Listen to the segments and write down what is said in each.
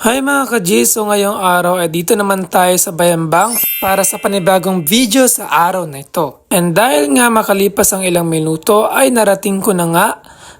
Hi mga ka so ngayong araw ay dito naman tayo sa Bayambang para sa panibagong video sa araw na ito. And dahil nga makalipas ang ilang minuto ay narating ko na nga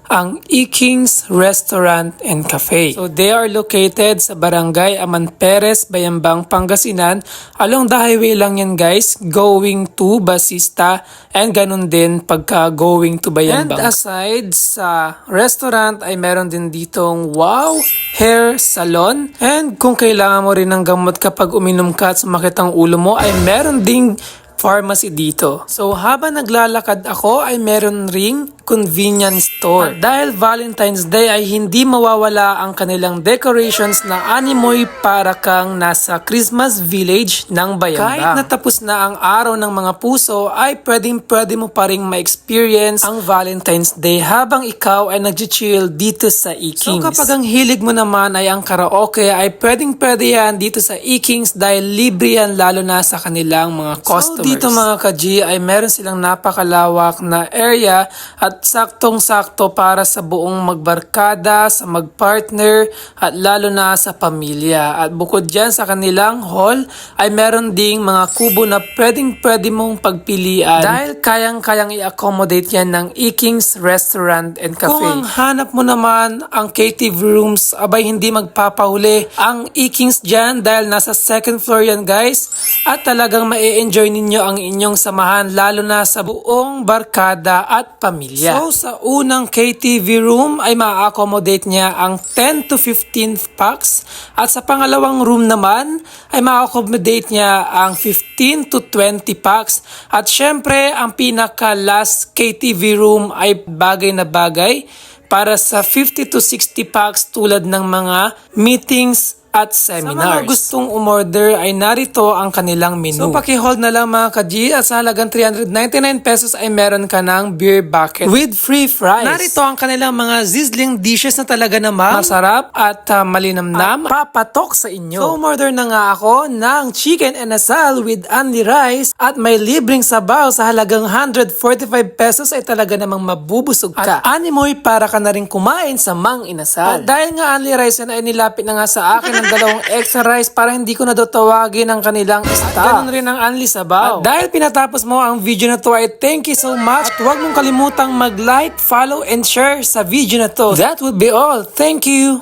ang E-Kings Restaurant and Cafe. So they are located sa Barangay Aman Perez, Bayambang, Pangasinan. Along the highway lang yan guys, going to Basista and ganun din pagka going to Bayambang. And aside sa restaurant ay meron din ditong wow hair salon. And kung kailangan mo rin ng gamot kapag uminom ka at sumakit ang ulo mo ay meron ding pharmacy dito. So habang naglalakad ako ay meron ring convenience store. At dahil Valentine's Day ay hindi mawawala ang kanilang decorations na animoy para kang nasa Christmas village ng Bayambang. Kahit natapos na ang araw ng mga puso ay pwedeng pwede mo pa ring ma-experience ang Valentine's Day habang ikaw ay nag-chill dito sa E-Kings. So kapag ang hilig mo naman ay ang karaoke ay pwedeng pwede yan dito sa E-Kings dahil libre yan lalo na sa kanilang mga customers. So dito mga ka-G ay meron silang napakalawak na area at saktong-sakto para sa buong magbarkada, sa magpartner at lalo na sa pamilya. At bukod dyan sa kanilang hall ay meron ding mga kubo na pwedeng pwede mong pagpilian dahil kayang-kayang i-accommodate yan ng E-Kings Restaurant and Cafe. Kung ang hanap mo naman ang KTV rooms, abay hindi magpapahuli ang E-Kings dyan dahil nasa second floor yan guys at talagang ma-enjoy ninyo ang inyong samahan lalo na sa buong barkada at pamilya. So sa unang KTV room ay ma-accommodate niya ang 10 to 15 packs. At sa pangalawang room naman ay ma-accommodate niya ang 15 to 20 packs. At syempre ang pinaka last KTV room ay bagay na bagay para sa 50 to 60 packs tulad ng mga meetings at seminars. Sa mga gustong umorder ay narito ang kanilang menu. So paki-hold na lang mga ka-G at sa halagang 399 pesos ay meron ka ng beer bucket with free fries. Narito ang kanilang mga sizzling dishes na talaga naman masarap at uh, malinamnam at papatok sa inyo. So umorder na nga ako ng chicken and asal with only rice at may libreng sabaw sa halagang 145 pesos ay talaga namang mabubusog ka. At animoy para ka na rin kumain sa mang inasal. At dahil nga only rice yan ay nilapit na nga sa akin ng dalawang extra rice para hindi ko na daw tawagin ang kanilang staff. At ganun rin ang only sabaw. At dahil pinatapos mo ang video na to ay thank you so much. At huwag mong kalimutang mag-like, follow, and share sa video na to. That would be all. Thank you!